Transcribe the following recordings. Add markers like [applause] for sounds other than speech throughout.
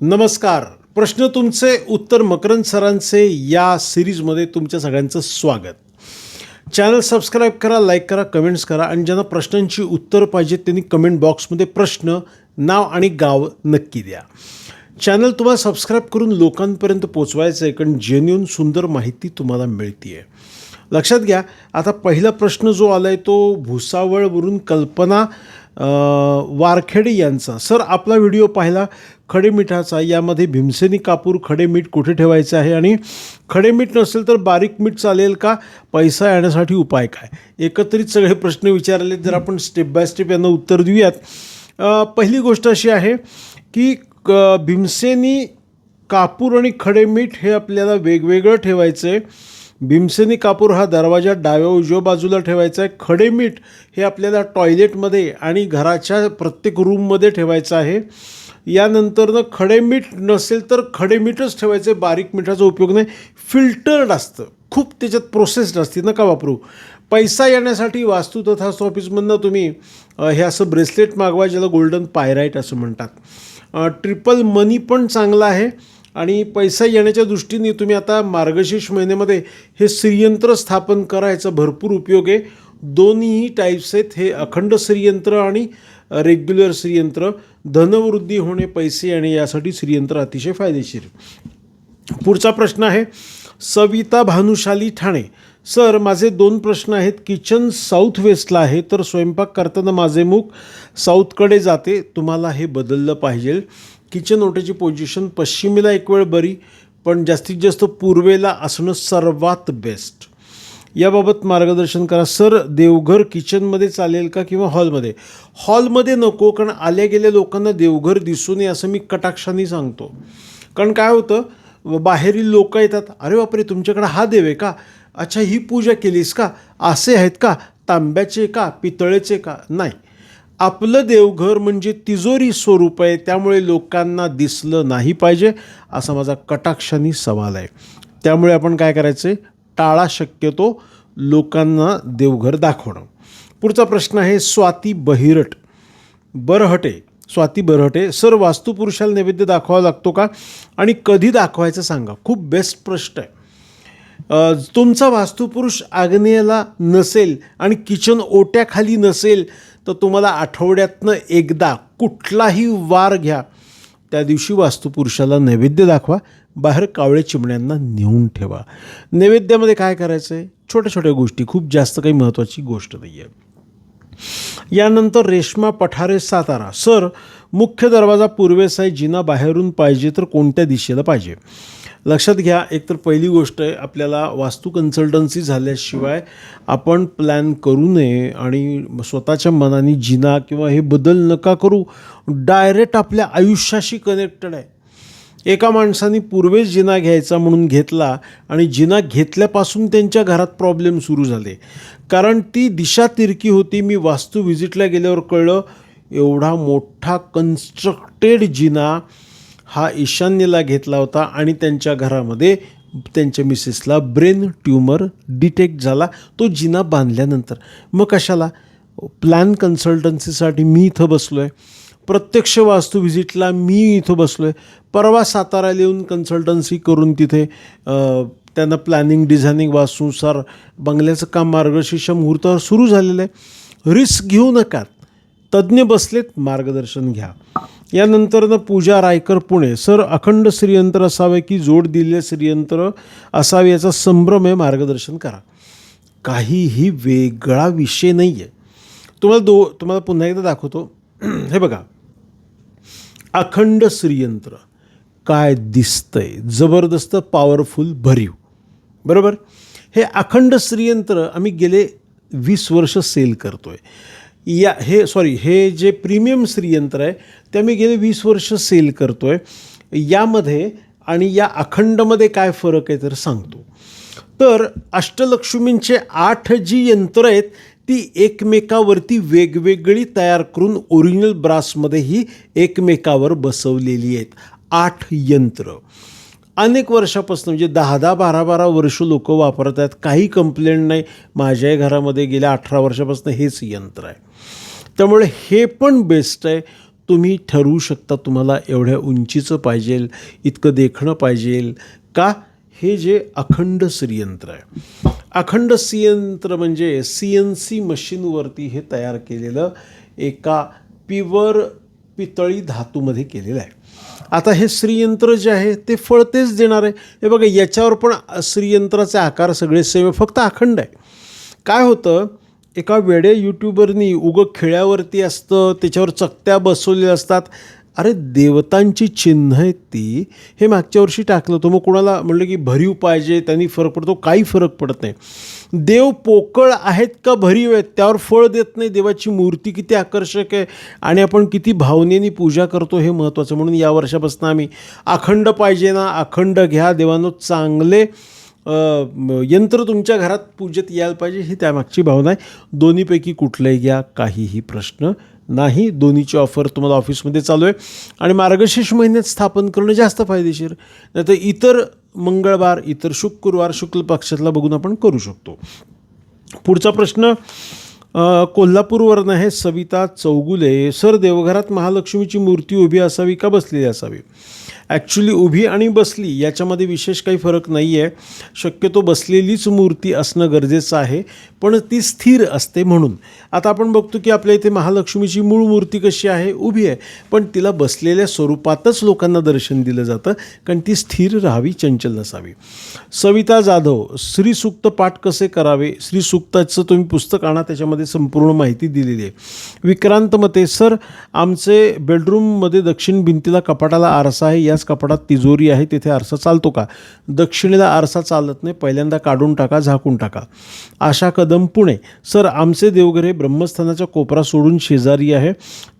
नमस्कार. प्रश्न तुमचे उत्तर मकरंद सरांचे या सिरीजमध्ये तुमच्या सगळ्यांचं स्वागत. चॅनल सबस्क्राईब करा लाईक करा कमेंट्स करा आणि ज्यांना प्रश्नांची उत्तर पाहिजेत त्यांनी कमेंट बॉक्समध्ये प्रश्न नाव आणि गाव नक्की द्या. चॅनल तुम्हाला सबस्क्राईब करून लोकांपर्यंत पोचवायचं आहे कारण जेन्युन सुंदर माहिती तुम्हाला मिळते आहे लक्षात घ्या आता पहिला प्रश्न जो आला आहे तो भुसावळवरून कल्पना वारखेडे यांचा. सर आपला व्हिडिओ पाहिला खडेमिठाचा यामध्ये भीमसेनी कापूर खडे मीठ कुठे ठेवायचं आहे? आणि खडे मीठ नसेल तर बारीक मीठ चालेल का? पैसा येण्यासाठी उपाय काय? एकत्रित सगळे प्रश्न विचारले जर आपण स्टेप बाय स्टेप यांना उत्तर देऊयात. पहिली गोष्ट अशी आहे की क भीमसेनी कापूर आणि खडे मीठ हे आपल्याला वेगवेगळं ठेवायचं आहे भीमसेनी कापूर हा दरवाजा डाव्या उजव्या बाजूला ठेवायचा आहे. खडे मीठ हे आपल्याला टॉयलेटमध्ये आणि घराच्या प्रत्येक रूममध्ये ठेवायचं आहे. यानंतरनं खडे मीठ नसेल तर खडे मीठच ठेवायचं आहे. बारीक मिठाचा उपयोग नाही. फिल्टर्ड असतं. खूप त्याच्यात प्रोसेस्ड असते. नका वापरू. पैसा येण्यासाठी वास्तू तथा ऑफिसमधनं तुम्ही हे असं ब्रेसलेट मागवा ज्याला गोल्डन पायराईट असं म्हणतात. ट्रिपल मनी पण चांगला आहे. आणि पैसा येण्याच्या दृष्टीने तुम्ही आता मार्गशीर्ष महिन्यामध्ये हे श्रीयंत्र स्थापन करा याचा भरपूर उपयोग आहे. दोन्हीही टाईप्स आहेत. हे अखंड श्रीयंत्र आणि रेग्युलर श्रीयंत्र. धनवृद्धी होणे पैसे येणे यासाठी श्रीयंत्र अतिशय फायदेशीर पुढचा प्रश्न आहे. सविता भानुशाली ठाणे. सर माझे दोन प्रश्न आहेत. किचन साऊथ वेस्टला आहे तर स्वयंपाक करताना माझे मुख साऊथकडे जाते. तुम्हाला हे बदललं पाहिजे. किचन ओट्याची पोझिशन पश्चिमेला एक वेळ बरी पण जास्तीत जास्त पूर्वेला असणं सर्वात बेस्ट याबाबत मार्गदर्शन करा. सर देवघर किचनमध्ये चालेल का किंवा हॉलमध्ये? हॉलमध्ये नको कारण आल्या गेल्या लोकांना देवघर दिसू नये असं मी कटाक्षाने सांगतो. कारण काय होतं? बाहेरील लोक येतात. अरे बापरे तुमच्याकडे हा देव आहे का? अच्छा ही पूजा केलीस का? असे आहेत का? तांब्याचे का? पितळेचे का? नाही. आपलं देवघर म्हणजे तिजोरी स्वरूप आहे त्यामुळे लोकांना दिसलं नाही पाहिजे असा माझा कटाक्षाने सवाल आहे. त्यामुळे आपण काय करायचं आहे टाळा शक्यतो लोकांना देवघर दाखवणं. पुढचा प्रश्न आहे स्वाती बहिरट. बरहटे. स्वाती बरहटे सर वास्तुपुरुषाला नैवेद्य दाखवावा लागतो का? आणि कधी दाखवायचं सांगा? खूप बेस्ट प्रश्न आहे. तुमचा वास्तुपुरुष आग्नेयला नसेल आणि किचन ओट्याखाली नसेल तर तुम्हाला आठवड्यातनं एकदा कुठलाही वार घ्या. त्या दिवशी वास्तुपुरुषाला नैवेद्य दाखवा बाहेर कावळे चिमण्यांना नेऊन ठेवा. नैवेद्यामध्ये काय करायचं आहे छोट्या छोट्या गोष्टी खूप जास्त काही महत्त्वाची गोष्ट नाही आहे यानंतर रेश्मा पठारे सातारा. सर मुख्य दरवाजा पूर्वेस आहे जिना बाहेरून पाहिजे तर कोणत्या दिशेला पाहिजे? लक्षात घ्या एकतर पहिली गोष्ट आहे आपल्याला वास्तू कन्सल्टन्सी झाल्याशिवाय आपण प्लॅन करू नये आणि स्वतःच्या मनाने जिना किंवा हे बदल नका करू. डायरेक्ट आपल्या आयुष्याशी कनेक्टेड आहे. एका माणसाने पूर्वेच जिना घ्यायचा म्हणून घेतला आणि जिना घेतल्यापासून त्यांच्या घरात प्रॉब्लेम सुरू झाले. कारण ती दिशा तिरकी होती मी वास्तू व्हिजिटला गेल्यावर कळलं एवढा मोठा कन्स्ट्रक्टेड जिना हा ईशान्येला घेतला होता आणि त्यांच्या घरामध्ये त्यांच्या मिसेसला ब्रेन ट्यूमर डिटेक्ट झाला तो जिना बांधल्यानंतर. मग कशाला? प्लॅन कन्सल्टन्सीसाठी मी इथं बसलो आहे प्रत्यक्ष वास्तू व्हिजिटला मी इथं बसलो आहे परवा साताऱ्याला येऊन कन्सल्टन्सी करून तिथे त्यांना प्लॅनिंग डिझायनिंग वास्तूनुसार बंगल्याचं काम मार्गशीर्ष मुहूर्तावर सुरू झालेलं आहे. रिस्क घेऊ नका. तज्ज्ञ बसलेत मार्गदर्शन घ्या. यानंतरनं पूजा रायकर पुणे. सर अखंड श्रीयंत्र असावे की जोड दिलेले श्रीयंत्र असावे याचा संभ्रम आहे मार्गदर्शन करा. काहीही वेगळा विषय नाही आहे तुम्हाला दो तुम्हाला पुन्हा एकदा दाखवतो. [clears throat] हे बघा. अखंड श्रीयंत्र काय दिसतंय? जबरदस्त पॉवरफुल भरीव. बरोबर? हे अखंड श्रीयंत्र आम्ही गेले वीस वर्ष सेल करतो आहे या हे सॉरी हे जे प्रीमियम श्रीयंत्र आहे ते मी गेले वीस वर्ष सेल करतो आहे यामध्ये आणि या अखंडमध्ये काय फरक आहे तर सांगतो. तर अष्टलक्ष्मींचे आठ जी यंत्र आहेत ती एकमेकावरती वेगवेगळी तयार करून ओरिजिनल ब्रासमध्ये ही एकमेकावर बसवलेली आहेत. आठ यंत्र. अनेक वर्षापासून म्हणजे दहा दहा बारा बारा वर्ष लोक वापरत आहेत. काही कंप्लेंट नाही. माझ्याही घरामध्ये गेल्या अठरा वर्षापासून हेच यंत्र आहे. त्यामुळे हे पण बेस्ट आहे. तुम्ही ठरवू शकता तुम्हाला एवढ्या उंचीचं पाहिजेल इतकं देखणं पाहिजेल. का? हे जे अखंड श्रीयंत्र आहे. अखंड सियंत्र म्हणजे सी एन सी मशीनवरती हे तयार केलेलं एका प्युअर पितळी धातूमध्ये केलेलं आहे. आता हे श्रीयंत्र जे आहे ते फळ तेच देणार आहे. हे बघा याच्यावर पण श्रीयंत्राचे आकार सगळे सेम फक्त अखंड आहे. काय होतं एका वेडे यूट्यूबरनी उगं खेळ्यावरती असतं त्याच्यावर चकत्या बसवलेल्या असतात. अरे देवतांची चिन्ह आहेत ती. हे मागच्या वर्षी टाकलं होतं. मग कोणाला म्हणलं की भरीव पाहिजे त्यांनी फरक पडतो. काही फरक पडत नाही. देव पोकळ आहेत का भरीव आहेत? त्यावर फळ देत नाही. देवाची मूर्ती किती आकर्षक आहे. आणि आपण किती भावनेने पूजा करतो हे महत्त्वाचं. म्हणून या वर्षापासून आम्ही अखंड पाहिजे ना अखंड घ्या. देवानं चांगले यंत्र तुमच्या घरात पूजेत यायला पाहिजे ही त्यामागची भावना आहे. दोन्हीपैकी कुठलंही घ्या. काहीही प्रश्न नाही दोन्हीची ऑफर तुम्हाला ऑफिसमध्ये चालू आहे. आणि मार्गशीर्ष महिन्यात स्थापन करणं जास्त फायदेशीर. नाही तर इतर मंगळवार इतर शुक्रवार शुक्ल पक्षातला बघून आपण करू शकतो. पुढचा प्रश्न कोल्हापूरवरनं आहे सविता चौगुले. सर देवघरात महालक्ष्मीची मूर्ती उभी असावी का बसलेली असावी? ॲक्च्युली उभी आणि बसली याच्यामध्ये विशेष काही फरक नाही आहे शक्यतो बसलेलीच मूर्ती असणं गरजेचं आहे पण ती स्थिर असते म्हणून. आता आपण बघतो की आपल्या इथे महालक्ष्मीची मूळ मूर्ती कशी आहे उभी आहे पण तिला बसलेल्या स्वरूपातच लोकांना दर्शन दिलं जातं कारण ती स्थिर राहावी चंचल नसावी. सविता जाधव श्रीसूक्त पाठ कसे करावे? श्रीसूक्ताचं तुम्ही पुस्तक आणा त्याच्यामध्ये संपूर्ण माहिती दिलेली आहे. विक्रांत मते सर आमचे बेडरूममध्ये दक्षिण भिंतीला कपाटाला आरसा आहे पहिल्याच कपाटात तिजोरी आहे तिथे आरसा चालतो का? दक्षिणेला आरसा चालत नाही पहिल्यांदा काढून टाका झाकून टाका. आशा कदम पुणे. सर आमचे देवघर हे ब्रह्मस्थानाचा कोपरा सोडून शेजारी आहे.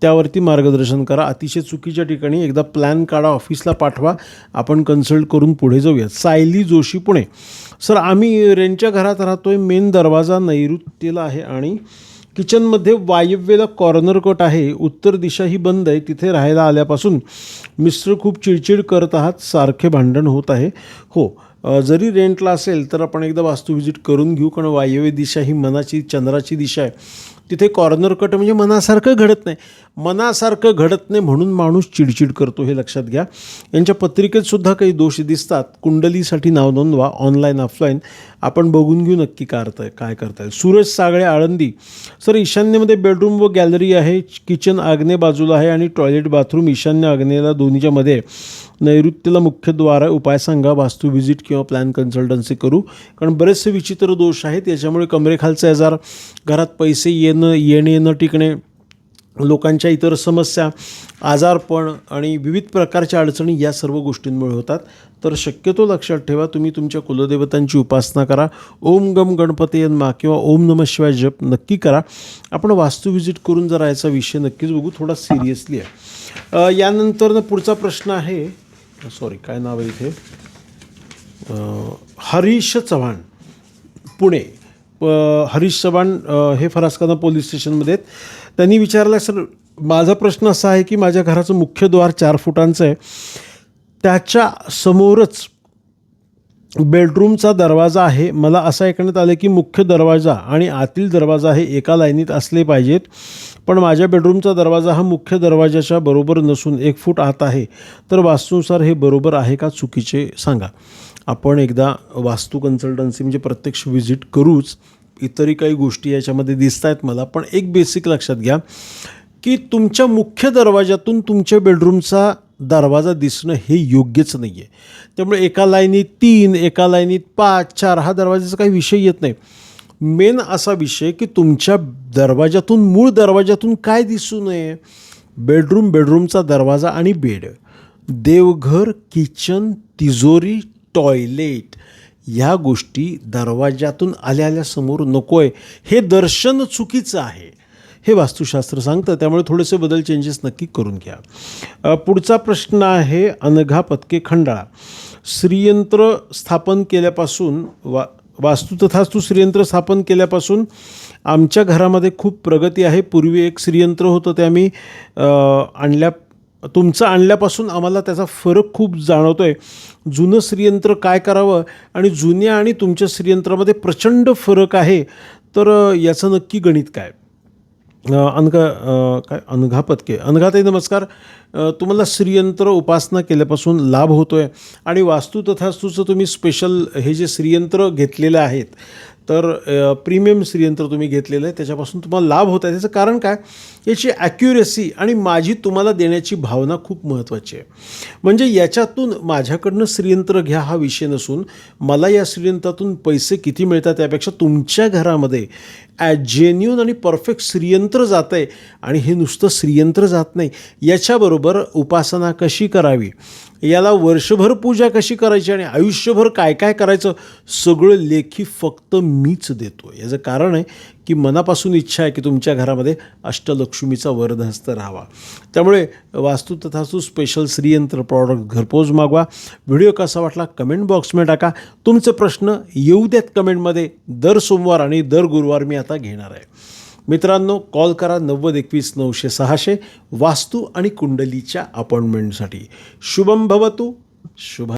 त्यावरती मार्गदर्शन करा. अतिशय चुकीच्या ठिकाणी एकदा प्लॅन काढा ऑफिसला पाठवा. आपण कन्सल्ट करून पुढे जाऊया सायली जोशी पुणे. सर आम्ही रेंटच्या घरात राहतो आहे मेन दरवाजा नैऋत्येला आहे आणि किचनमध्ये वायव्येला कॉर्नर कट आहे. उत्तर दिशा ही बंद आहे. तिथे राहायला आल्यापासून मिस्टर खूप चिडचिड करत आहात. सारखे भांडण होत आहे. हो जरी रेंटला असेल तर आपण एकदा वास्तू व्हिजिट करून घेऊ कारण वायव्य दिशा ही मनाची चंद्राची दिशा आहे. तिथे कॉर्नर कट म्हणजे मनासारखं घडत नाही. मनासारखं घडत नाही म्हणून माणूस चिडचिड करतो हे लक्षात घ्या. यांच्या पत्रिकेत सुद्धा काही दोष दिसतात. कुंडलीसाठी नाव नोंदवा ऑनलाईन ऑफलाईन. आपण बघून घेऊ नक्की काय काय करताय सूरज सागळे आळंदी. सर ईशान्येमध्ये बेडरूम व गॅलरी आहे किचन आग्ने बाजूला आहे आणि टॉयलेट बाथरूम ईशान्य आग्नेला दोन्हीच्या मध्ये. नैऋत्यला मुख्य द्वार आहे. उपाय सांगा वास्तू व्हिजिट किंवा प्लॅन कन्सल्टन्सी करू. कारण बरेचसे विचित्र दोष आहेत याच्यामुळे कमरेखालचे आजार घरात पैसे येणं येणे येणं टिकणे लोकांच्या इतर समस्या आजारपण आणि विविध प्रकारच्या अडचणी या सर्व गोष्टींमुळे होतात. तर शक्यतो लक्षात ठेवा तुम्ही तुमच्या कुलदेवतांची उपासना करा. ओम गम गणपती यन्मा किंवा ओम नम शिवाय जप नक्की करा. आपण वास्तू व्हिजिट करून जरा याचा विषय नक्कीच बघू थोडा सिरियसली आहे. यानंतर पुढचा प्रश्न आहे सॉरी काय नाव आहे इथे? हरीश चव्हाण पुणे. प- हरीश चव्हाण हे फरासकाना पोलीस स्टेशनमध्ये आहेत. त्यांनी विचारलं सर माझा प्रश्न असा आहे की माझ्या घराचं मुख्य द्वार चार फुटांचं आहे. त्याच्या समोरच बेडरूमचा दरवाजा आहे. मला असं ऐकण्यात आलं की मुख्य दरवाजा आणि आतील दरवाजा हे एका लाईनीत असले पाहिजेत. पण माझ्या बेडरूमचा दरवाजा हा मुख्य दरवाजाच्या बरोबर नसून एक फूट आत आहे. तर वास्तूनुसार हे बरोबर आहे का चुकीचे सांगा. आपण एकदा वास्तू कन्सल्टन्सी म्हणजे प्रत्यक्ष व्हिजिट करूच इतरही काही गोष्टी याच्यामध्ये दिसत आहेत मला पण एक बेसिक लक्षात घ्या की तुमच्या मुख्य दरवाजातून तुमच्या बेडरूमचा दरवाजा दिसणं हे योग्यच नाही आहे त्यामुळे एका लाईनीत तीन एका लाईनीत पाच चार हा दरवाजाचा काही विषय येत नाही. मेन असा विषय की तुमच्या दरवाजातून मूळ दरवाजातून काय दिसू नये? बेडरूम बेडरूमचा दरवाजा आणि बेड देवघर किचन तिजोरी टॉयलेट ह्या गोष्टी दरवाज्यातून आल्या आल्या समोर नको आहे हे दर्शन चुकीचं आहे. हे वास्तुशास्त्र सांगतं. त्यामुळे थोडेसे बदल चेंजेस नक्की करून घ्या. पुढचा प्रश्न आहे अनघा पत्के खंडाळा. श्रीयंत्र स्थापन केल्यापासून वा वास्तू तथास्तू श्रीयंत्र स्थापन केल्यापासून आमच्या घरामध्ये खूप प्रगती आहे. पूर्वी एक श्रीयंत्र होतं ते आम्ही आणल्या तुमचं आणल्यापासून आम्हाला त्याचा फरक खूप जाणवतो आहे जुनं श्रीयंत्र काय करावं आणि जुन्या आणि तुमच्या श्रीयंत्रामध्ये प्रचंड फरक आहे. तर याचं नक्की गणित काय? अनघा काय? अनघापतके अनघाताई नमस्कार. तुम्हाला श्रीयंत्र उपासना केल्यापासून लाभ होतो आहे आणि वास्तू तथास्तूचं तुम्ही स्पेशल हे जे श्रीयंत्र घेतलेलं आहेत तर प्रीमियम श्रीयंत्र तुम्ही घेतलेलं आहे त्याच्यापासून तुम्हाला लाभ होत आहे. त्याचं कारण काय? याची ॲक्युरेसी आणि माझी तुम्हाला देण्याची भावना खूप महत्त्वाची आहे. म्हणजे याच्यातून माझ्याकडनं श्रीयंत्र घ्या हा विषय नसून मला या श्रीयंत्रातून पैसे किती मिळतात त्यापेक्षा तुमच्या घरामध्ये ॲ जेन्युन आणि परफेक्ट श्रीयंत्र जातं आहे आणि हे नुसतं श्रीयंत्र जात नाही. याच्याबरोबर उपासना कशी करावी? याला वर्षभर पूजा कशी करायची आणि आयुष्यभर काय काय करायचं सगळं लेखी फक्त मीच देतो याचं कारण आहे की मनापासून इच्छा आहे की तुमच्या घरामध्ये अष्टलक्ष्मीचा वरदहस्त राहावा. त्यामुळे वास्तू तथास्तू स्पेशल श्रीयंत्र प्रॉडक्ट घरपोच मागवा. व्हिडिओ कसा वाटला कमेंट बॉक्समध्ये टाका. तुमचे प्रश्न येऊ द्यात कमेंटमध्ये दर सोमवार आणि दर गुरुवार मी आता घेणार आहे. मित्रांनो कॉल करा नव्वद एकवीस नऊशे सहाशे. वास्तू आणि कुंडलीच्या अपॉइंटमेंटसाठी. शुभम भवतु. शुभ